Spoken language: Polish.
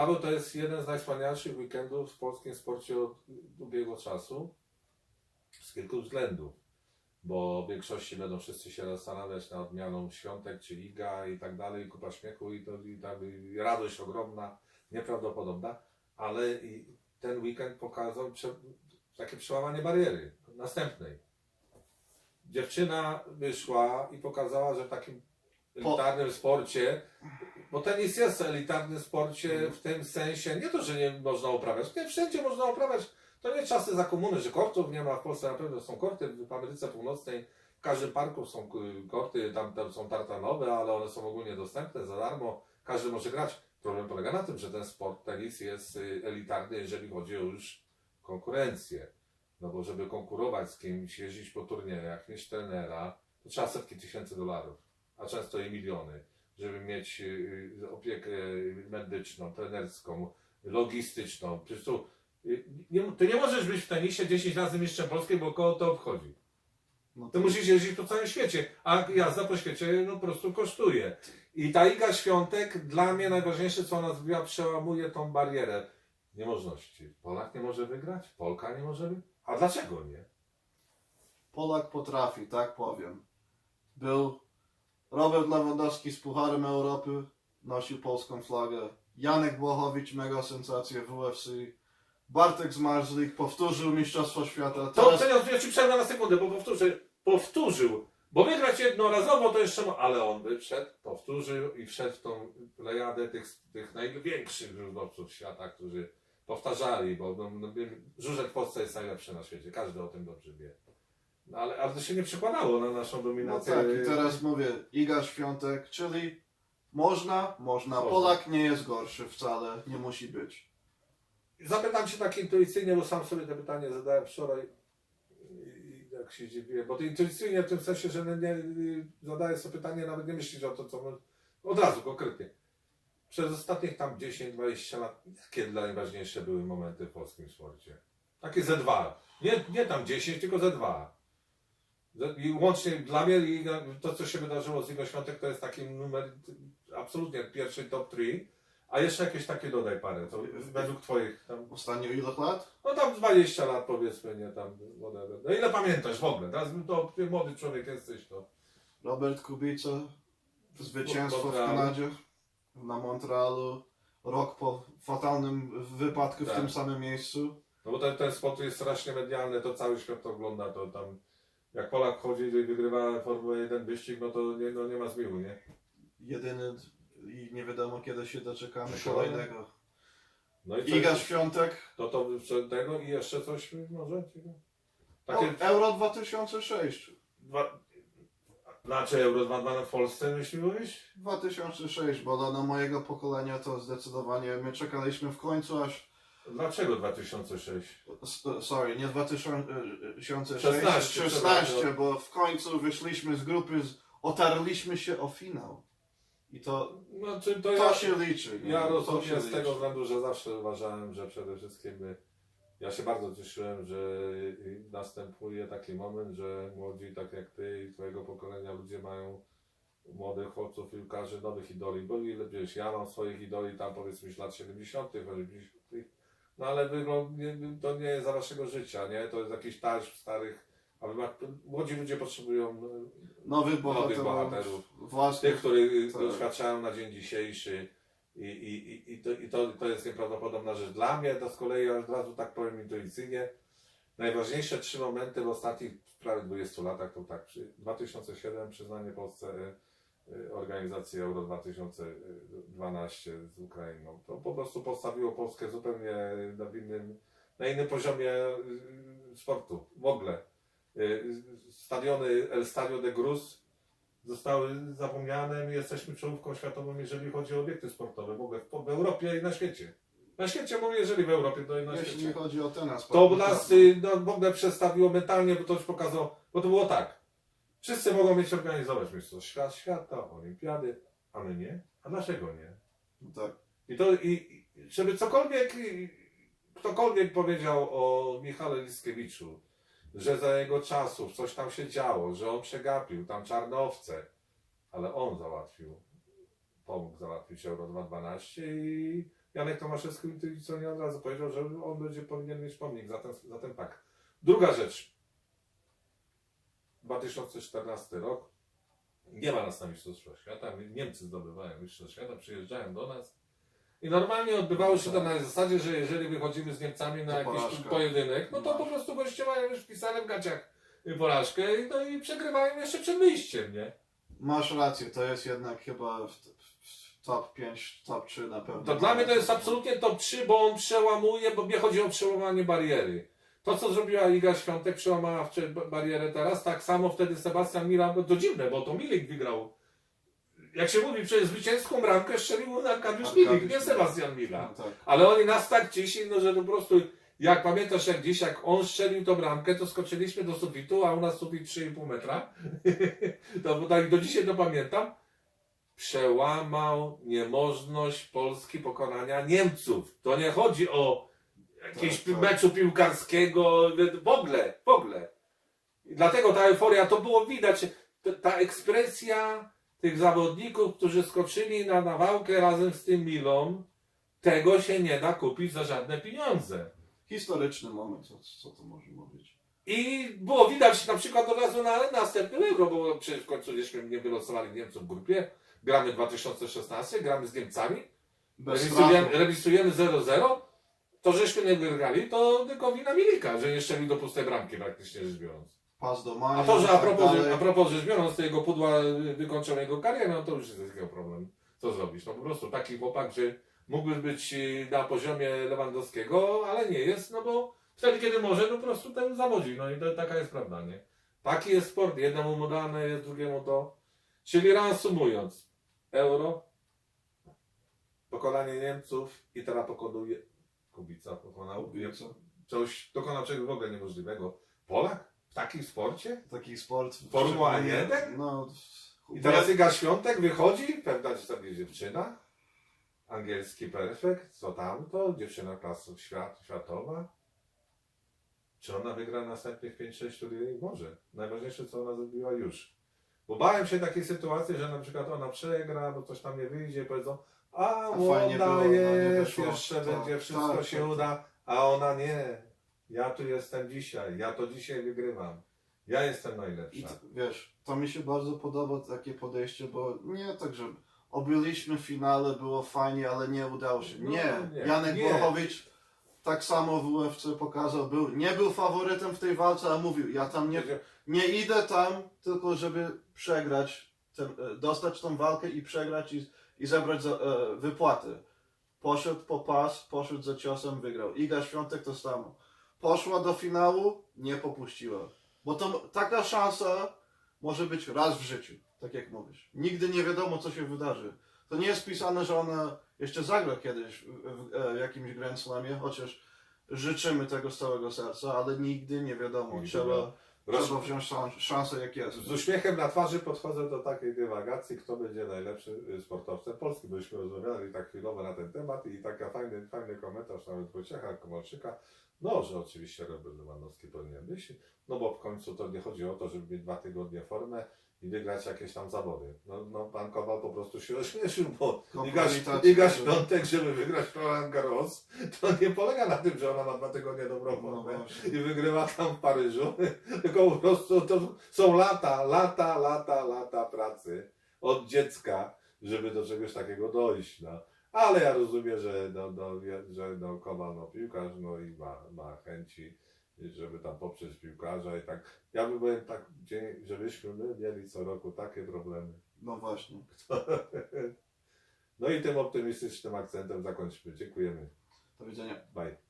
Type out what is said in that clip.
Paweł to jest jeden z najwspanialszych weekendów w polskim sporcie od długiego czasu z kilku względów. Bo w większości będą wszyscy się zastanawiać nad odmianą świątek, czy liga i tak dalej, kupa śmiechu i, to, i, tam, i radość ogromna, nieprawdopodobna, ale ten weekend pokazał prze, takie przełamanie bariery następnej. Dziewczyna wyszła i pokazała, że w takim elitarnym sporcie, bo tenis jest elitarnym sporcie w tym sensie, nie to, że nie można uprawiać, nie wszędzie można uprawiać. To nie czasy za komuny, że kortów nie ma, w Polsce. Na pewno są korty, w Ameryce Północnej w każdym parku są korty, tam, tam są tartanowe, ale one są ogólnie dostępne za darmo, każdy może grać. Problem polega na tym, że ten sport tenis jest y, elitarny, jeżeli chodzi o już konkurencję. No bo żeby konkurować z kimś, jeździć po turniejach, mieć trenera, to trzeba setki tysięcy dolarów, a często i miliony, żeby mieć y, y, opiekę medyczną, trenerską, logistyczną. Przecież tu, y, nie, ty nie możesz być w tenisie 10 razy mistrzem Polski, bo koło to obchodzi. No Ty musisz jeździć po całym świecie, a jazda po świecie no, po prostu kosztuje. I ta Iga Świątek dla mnie najważniejsze, co ona zrobiła, przełamuje tą barierę niemożności. Polak nie może wygrać, Polka nie może wygrać. A dlaczego nie? Polak potrafi, tak powiem. Był Robert Lewandowski z Pucharem Europy, nosił polską flagę. Janek Błachowicz, mega sensacja w UFC. Bartek Zmarzlik powtórzył Mistrzostwo Świata. To Teraz teraz ja ci przerwę na sekundę, bo powtórzę, powtórzył. Bo wygrać jednorazowo to jeszcze, mo- ale on wyszedł, powtórzył i wszedł w tą plejadę tych, tych największych żużlowców świata, którzy powtarzali, bo no, no, żużel w Polsce jest najlepszy na świecie, każdy o tym dobrze wie. No, ale, ale to się nie przekładało na naszą no dominację. tak, i teraz mówię, Iga Świątek, czyli można, można. Można. Polak nie jest gorszy wcale, nie musi być. Zapytam się tak intuicyjnie, bo sam sobie to pytanie zadałem wczoraj i jak się dziwię, bo to intuicyjnie w tym sensie, że nie, nie, zadaję sobie pytanie, nawet nie myślisz o to, co my- od razu, konkretnie. Przez ostatnich tam 10-20 lat, jakie dla najważniejsze były momenty w polskim sporcie? Takie ze dwa. Nie, nie tam 10, tylko ze dwa. I łącznie dla mnie i to, co się wydarzyło z Igor Świątek, to jest taki numer absolutnie pierwszy top 3. A jeszcze jakieś takie dodaj parę, to według twoich tam, Ostatnio ile lat? no tam 20 lat powiedzmy, nie tam, whatever. No ile pamiętasz w ogóle? Teraz to ty młody człowiek jesteś, to. Robert Kubica, zwycięstwo w. Kanadzie, na Montrealu, rok po fatalnym wypadku w Tak. tym samym miejscu. No bo ten, ten sport jest strasznie medialny, to cały świat to ogląda, to tam, jak Polak chodzi i wygrywa Formułę 1 wyścig, no to nie, no nie ma zmiłu, nie? Jedyny i nie wiadomo kiedy się doczekamy kolejnego. No i co Iga jeszcze? Świątek, To to przed tego i jeszcze coś może? Takie... Takie Euro 2006. dwa... Znaczy Euro 2 w Polsce myśliłeś? 2006, bo dla mojego pokolenia to zdecydowanie my czekaliśmy w końcu aż Dlaczego 2006? s- sorry, nie 2006, 16, 16, przepraszam. bo w końcu wyszliśmy z grupy, z, otarliśmy się o finał. I to, Znaczy to to ja... się liczy. nie? Ja To rozumiem się z tego względu, że zawsze uważałem, że przede wszystkim y, ja się bardzo cieszyłem, że y, następuje taki moment, że młodzi tak jak ty i twojego pokolenia ludzie mają młodych chłopców, piłkarzy, nowych idoli, ile wiesz, ja mam swoich idoli tam powiedzmy z lat 70., 80., no ale wygląd, nie, to nie jest za waszego życia, nie? To jest jakiś taż starych, ale ma- młodzi ludzie potrzebują y, Nowych bohaterów, bohaterów. własnych. tych, których Tak. doświadczają na dzień dzisiejszy. I, i, i, to, i to, to jest nieprawdopodobna rzecz. Dla mnie to z kolei, ja od razu tak powiem intuicyjnie, najważniejsze trzy momenty w ostatnich prawie 20 latach to tak, przy 2007 przyznanie Polsce y, organizacji Euro 2012 z Ukrainą. To po prostu postawiło Polskę zupełnie na innym, na innym poziomie y, sportu w ogóle. Y, Stadiony El Stadio de Gruz zostały zapomniane. My jesteśmy czołówką światową, jeżeli chodzi o obiekty sportowe w ogóle w, Europie i na świecie. Na świecie, mówię, jeżeli w Europie, to i na Jeśli świecie. chodzi o ten aspekt. To nas y, no, w ogóle przestawiło mentalnie, bo to już pokazało, bo to było tak. Wszyscy mogą mieć organizować mistrzostwa świata, olimpiady, a my nie. A dlaczego nie? No tak. I to, i, i żeby cokolwiek, i- ktokolwiek powiedział o Michale Liskiewiczu, że za jego czasów coś tam się działo, że on przegapił tam czarnowce, ale on załatwił, pomógł załatwić Euro 2012 i Janek Tomaszewski intuicyjnie od razu powiedział, że on będzie powinien mieć pomnik za ten, za ten pakt. Druga rzecz. 2014 rok. Nie ma nas na Mistrzostwach Świata. Niemcy zdobywają Mistrzostwa Świata, przyjeżdżają do nas. I normalnie odbywało się to na zasadzie, że jeżeli wychodzimy z Niemcami na To jakiś porażka. pojedynek, no to po prostu goście mają już wpisane w gaciach porażkę no i przegrywają jeszcze przed wyjściem, nie? Masz rację, to jest jednak chyba w, w top 5, top 3 na pewno. To dla mnie to jest absolutnie top 3, bo on przełamuje, bo mnie chodzi o przełamanie bariery. To, co zrobiła Iga Świątek, przełamała barierę teraz, tak samo wtedy Sebastian Mila, no to dziwne, bo to Milik wygrał. Jak się mówi, przecież zwycięską bramkę strzelił Arkadiusz Milik, nie. Sebastian Mila. No tak. Ale oni nas tak cisi, no że po prostu, jak pamiętasz jak dziś, jak on strzelił tą bramkę, to skoczyliśmy do sufitu, a u nas sufit 3,5 metra. to bo tak do dzisiaj to pamiętam. Przełamał niemożność Polski pokonania Niemców. To nie chodzi o tak. meczu piłkarskiego, w ogóle, w ogóle. I dlatego ta euforia, to było widać, ta, ekspresja tych zawodników, którzy skoczyli na nawałkę razem z tym Milą, tego się nie da kupić za żadne pieniądze. Historyczny moment, co, co to może mówić. I było widać na przykład od razu na następnym euro, bo przecież w końcu żeśmy nie wylosowali Niemców w grupie. Gramy 2016, gramy z Niemcami, remisujemy 0-0. To żeśmy nie wygrali, to tylko wina Milika, że nie strzelił do pustej bramki praktycznie rzecz biorąc. Pas do mania. A to, że a tak propos, dalej. a propos rzecz biorąc, to jego pudła wykończył jego karierę, no to już jest jego problem. Co zrobić? No po prostu taki chłopak, że mógłby być y, na poziomie Lewandowskiego, ale nie jest, no bo wtedy, kiedy może, to po prostu ten zawodzi. No i to, taka jest prawda, nie? Taki jest sport. Jednemu mu dane, jest drugiemu to. Czyli reasumując, euro, pokonanie Niemców i teraz pokonuje Kubica pokonał coś dokonał czegoś w ogóle niemożliwego. Polak? W takim sporcie? Taki sport. Formuła szczególnie- 1? No. I teraz Iga Świątek wychodzi, pewna sobie dziewczyna, angielski perfekt, co tam to, dziewczyna klasy świat, światowa. Czy ona wygra następnych 5-6 turniejów? Może. Najważniejsze, co ona zrobiła już. Bo bałem się takiej sytuacji, że na przykład ona przegra, bo coś tam nie wyjdzie, powiedzą, a, A młoda było, no nie jest, wyszło. jeszcze Tak, będzie, wszystko tak, się tak, uda, a ona nie. Ja tu jestem dzisiaj, ja to dzisiaj wygrywam. Ja jestem I najlepsza. t- wiesz, to mi się bardzo podoba takie podejście, bo nie tak, że obyliśmy w finale, było fajnie, ale nie udało się. No, Nie, nie, Janek nie. Tak samo w UFC pokazał, był, nie był faworytem w tej walce, a mówił, ja tam nie, nie idę tam, tylko żeby przegrać, ten, dostać tą walkę i przegrać i, i zebrać za, e, wypłaty. Poszedł po pas, poszedł za ciosem, wygrał. Iga Świątek to samo. Poszła do finału, nie popuściła. Bo to taka szansa może być raz w życiu, tak jak mówisz. Nigdy nie wiadomo, co się wydarzy. To nie jest pisane, że ona jeszcze zagra kiedyś w, w, e, jakimś Grand Slamie, chociaż życzymy tego z całego serca, ale nigdy nie wiadomo. Nigdy Trzeba, Roz- trzeba wziąć szans, szansę jak jest. Z uśmiechem na twarzy podchodzę do takiej dywagacji, kto będzie najlepszy y, sportowcem Polski. Byliśmy rozmawiali tak chwilowo na ten temat i taki fajny, fajny komentarz nawet Wojciecha Kowalczyka. No, że oczywiście Robert Lewandowski powinien być, no bo w końcu to nie chodzi o to, żeby mieć dwa tygodnie formę i wygrać jakieś tam zawody. No, no pan Kowal po prostu się ośmieszył, bo Iga, Kompromitacja. Iga Świątek, żeby wygrać Roland Garros, to nie polega na tym, że ona ma dwa tygodnie dobrą No formę właśnie. i wygrywa tam w Paryżu, tylko po prostu to są lata, lata, lata, lata pracy od dziecka, żeby do czegoś takiego dojść. No. Ale ja rozumiem, że, no, no, że no, Kowal no, piłkarz no, i ma, ma chęci, żeby tam poprzeć piłkarza i tak. Ja bym byłem tak, żebyśmy my mieli co roku takie problemy. No właśnie. No i tym optymistycznym akcentem zakończmy. Dziękujemy. Do widzenia. Bye.